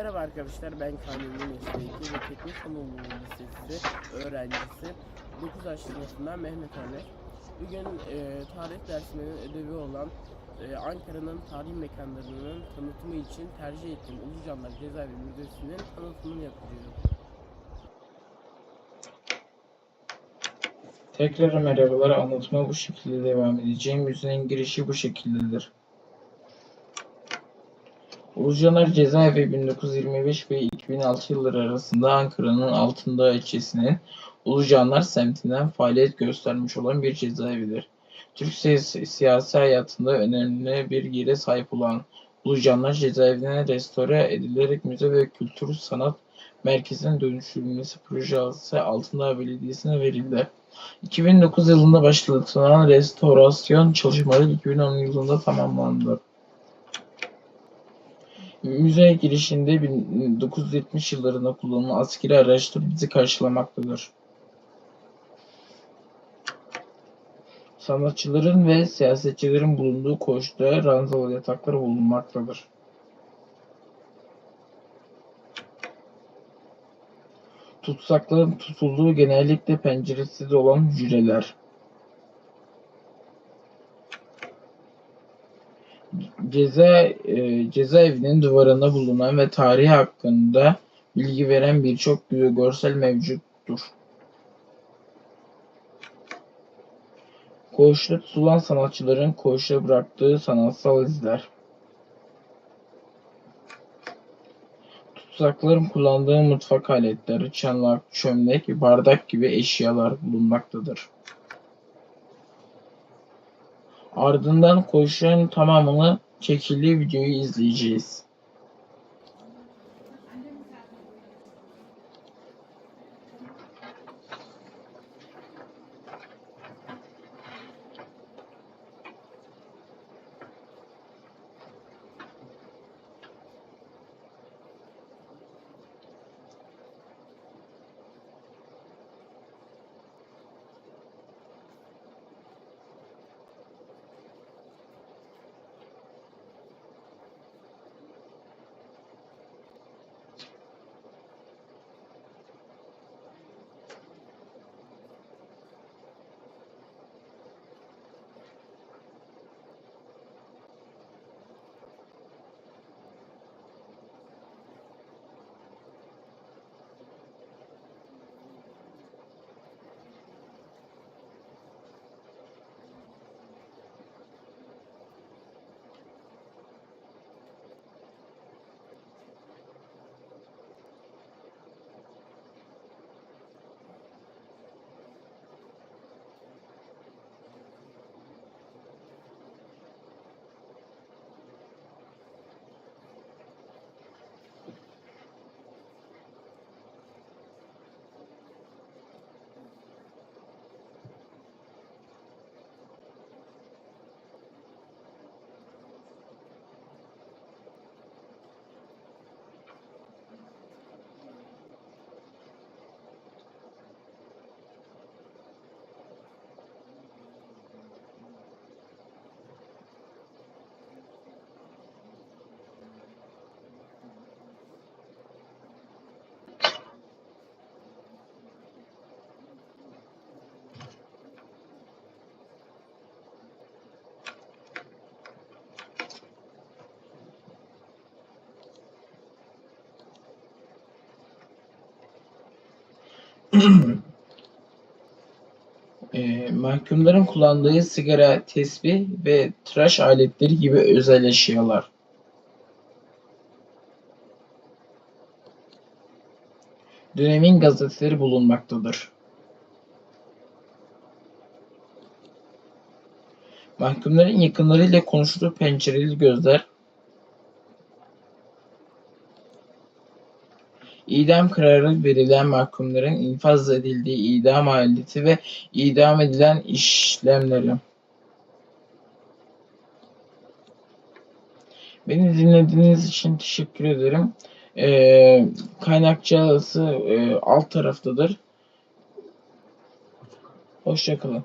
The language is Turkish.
Merhaba arkadaşlar ben Kamil Mesleği ve Teknik Anadolu Lisesi öğrencisi 9 yaş sınıfından Mehmet Ömer. Bugün e, tarih dersinin ödevi olan e, Ankara'nın tarih mekanlarının tanıtımı için tercih ettiğim Ulucanlar Cezaevi Müzesi'nin tanıtımını yapacağım. Tekrar merhabalar anlatıma bu şekilde devam edeceğim. Müzenin girişi bu şekildedir. Ulucanar Cezaevi 1925 ve 2006 yılları arasında Ankara'nın Altındağ ilçesinin Ulucanlar semtinden faaliyet göstermiş olan bir cezaevidir. Türk si- siyasi hayatında önemli bir yere sahip olan Ulucanlar cezaevine restore edilerek müze ve kültür sanat merkezine dönüştürülmesi projesi Altındağ Belediyesi'ne verildi. 2009 yılında başlatılan restorasyon çalışmaları 2010 yılında tamamlandı. Müze girişinde 1970 yıllarında kullanılan askeri araçlar bizi karşılamaktadır. Sanatçıların ve siyasetçilerin bulunduğu koğuşta ranzalı yataklar bulunmaktadır. Tutsakların tutulduğu genellikle penceresiz olan hücreler. Ceza e, cezaevinin duvarında bulunan ve tarihi hakkında bilgi veren birçok görsel mevcuttur. Koğuşta tutulan sanatçıların koğuşta bıraktığı sanatsal izler. Tutsakların kullandığı mutfak aletleri, çanak, çömlek, bardak gibi eşyalar bulunmaktadır. Ardından koğuşun tamamını çekili videoyu izleyeceğiz. Eee, mahkumların kullandığı sigara, tesbih ve tıraş aletleri gibi özel eşyalar. Dönemin gazeteleri bulunmaktadır. Mahkumların yakınlarıyla konuştuğu pencereli gözler, idam kararı verilen mahkumların infaz edildiği idam aleti ve idam edilen işlemleri. Beni dinlediğiniz için teşekkür ederim. Ee, kaynakçası e, alt taraftadır. Hoşçakalın.